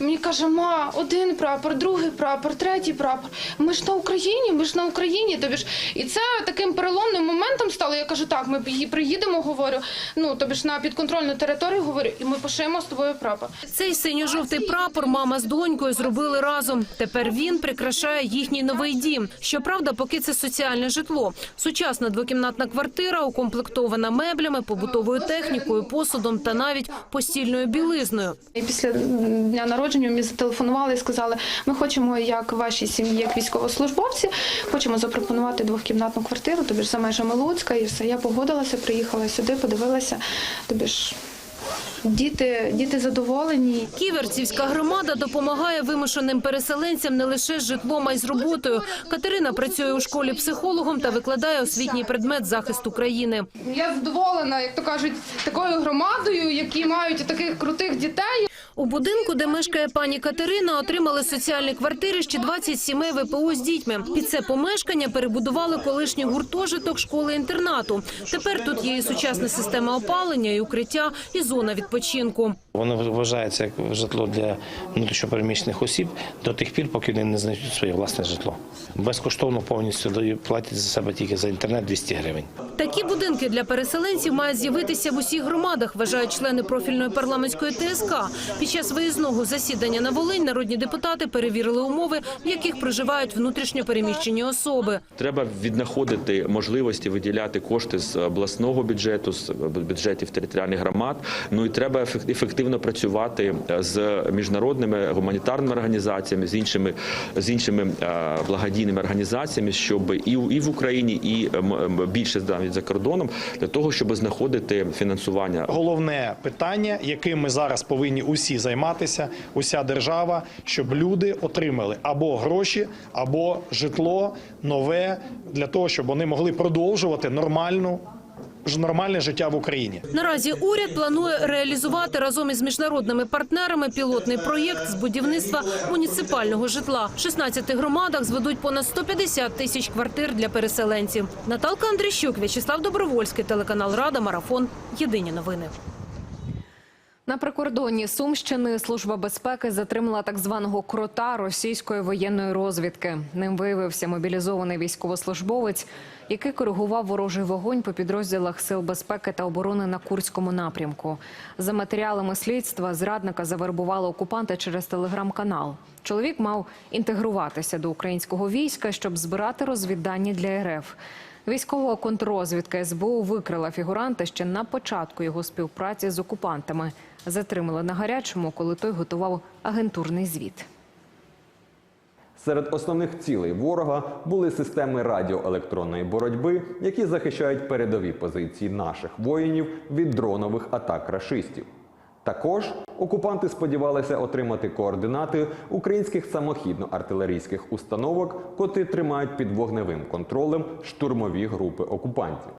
Мені каже, ма, один прапор, другий прапор, третій прапор. Ми ж на Україні, ми ж на Україні. Тобі ж і це таким переломним моментом стало. Я кажу, так, ми пої- приїдемо, говорю. Ну тобі ж на підконтрольну територію говорю, і ми пошиємо з тобою прапор. Цей синьо-жовтий прапор мама з донькою зробили разом. Тепер він прикрашає їхній новий дім. Щоправда, поки це соціальне житло. Сучасна двокімнатна квартира укомплектована меблями, побутовою технікою, посудом та навіть постільною білизною. Після дня народження мені зателефонували і сказали, ми хочемо, як вашій сім'ї, як військовослужбовці, хочемо запропонувати двохкімнатну квартиру, тобі ж за межами Луцька, і все. Я погодилася, приїхала сюди, подивилася. Тобі ж діти, діти задоволені. Ківерцівська громада допомагає вимушеним переселенцям не лише з житлом, а й з роботою. Катерина працює у школі психологом та викладає освітній предмет захист України. Я задоволена, як то кажуть, такою громадою, які мають таких крутих дітей. У будинку, де мешкає пані Катерина, отримали соціальні квартири ще 20 сімей ВПО з дітьми. Під це помешкання перебудували колишній гуртожиток школи-інтернату. Тепер тут є і сучасна система опалення, і укриття, і зона відпочинку. Воно вважається як житло для внутрішньопереміщених осіб до тих пір, поки вони не знайдуть своє власне житло. Безкоштовно повністю дають- платять за себе тільки за інтернет 200 гривень. Такі будинки для переселенців мають з'явитися в усіх громадах, вважають члени профільної парламентської ТСК. Під час виїзного засідання на Волинь народні депутати перевірили умови, в яких проживають внутрішньо переміщені особи. Треба віднаходити можливості виділяти кошти з обласного бюджету, з бюджетів територіальних громад. Ну і треба ефек- ефективно працювати з міжнародними гуманітарними організаціями, з іншими з іншими е, благодійними організаціями, щоб і в- і в Україні, і ем, більше навіть за кордоном, для того, щоб знаходити фінансування Головне питання, яким ми зараз повинні усі займатися, уся держава, щоб люди отримали або гроші, або житло нове для того, щоб вони могли продовжувати нормальну нормальне життя в Україні. Наразі уряд планує реалізувати разом із міжнародними партнерами пілотний проєкт з будівництва муніципального житла. В 16 громадах зведуть понад 150 тисяч квартир для переселенців. Наталка Андріщук, В'ячеслав Добровольський, телеканал Рада, Марафон. Єдині новини. На прикордонні Сумщини служба безпеки затримала так званого крота російської воєнної розвідки. Ним виявився мобілізований військовослужбовець, який коригував ворожий вогонь по підрозділах сил безпеки та оборони на Курському напрямку. За матеріалами слідства зрадника завербували окупанти через телеграм-канал. Чоловік мав інтегруватися до українського війська, щоб збирати розвіддані для РФ. Військова контррозвідка СБУ викрила фігуранта ще на початку його співпраці з окупантами. Затримали на гарячому, коли той готував агентурний звіт. Серед основних цілей ворога були системи радіоелектронної боротьби, які захищають передові позиції наших воїнів від дронових атак рашистів. Також окупанти сподівалися отримати координати українських самохідно-артилерійських установок, котрі тримають під вогневим контролем штурмові групи окупантів.